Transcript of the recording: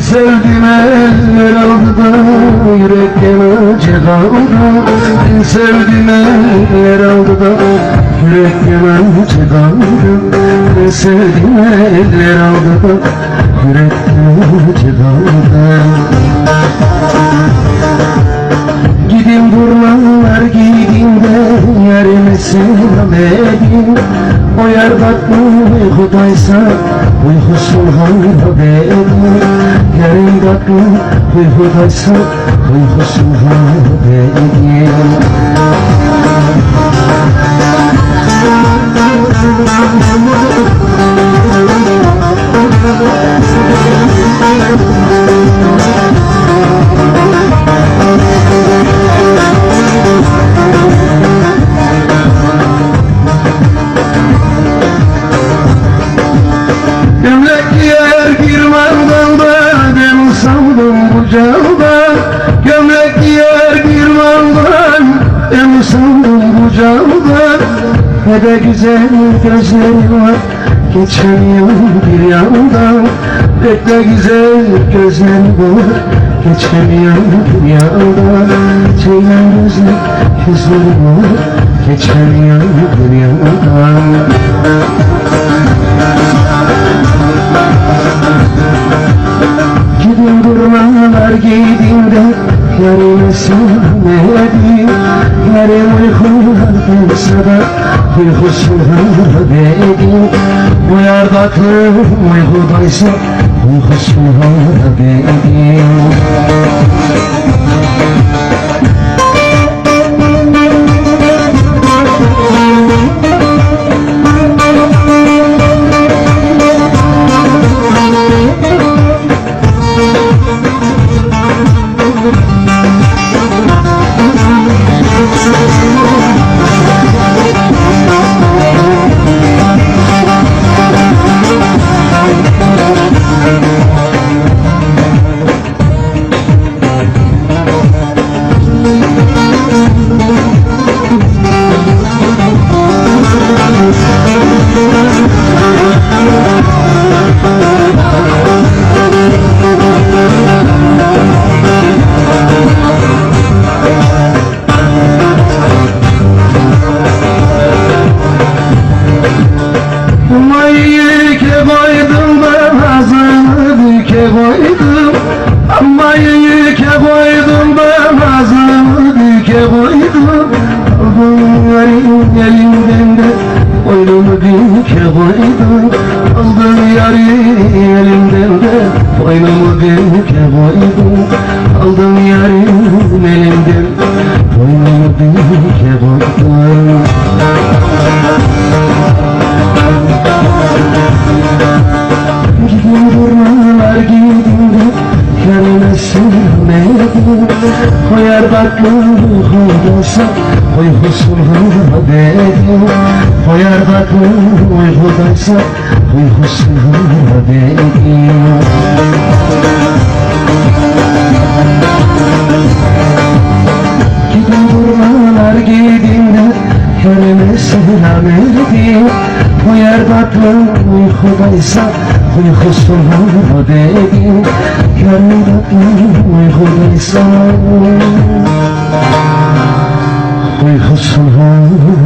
sevdim eller aldı. Da Yürek kaldı Ben sevdim eller aldı. Da Yürek kaldı Ben sevdim eller aldı. Da Yürek yanıcı kaldı Gidin durmalar gidin sevmedim. O yer bakma uykudaysa uykusun haberim Yarın bakma uykudaysa uykusun haberim Gömlek De güzel gözleri var. Geçemiyorum bir yandan Pek de güzel gözleri var. Geçemiyorum bir yandan Ceylan gözler gözleri var. Geçemiyorum bir yandan Gidin durmalar gidin sevmedim Yarın uykular da Uykusun haberim Bu yardaklı uykudaysa Uykusun haberim Mayı ke koydum ben ağzını dike koydum. Mayı ke koydum ben ağzını dike koydum. Aldım elinden de boynumu dike koydum. Aldım yarın elinden de boynumu dike koydum. Aldım yarın elinden boynumu dike koydum Sürmedim Koyar bakma uykudaysa Uykusun haberim Koyar bakma uykudaysa Uykusun haberim Sürmedim Koyar bakma uykudaysa Uykusun haberim Yarın bakma uykudaysa Uykusun haberim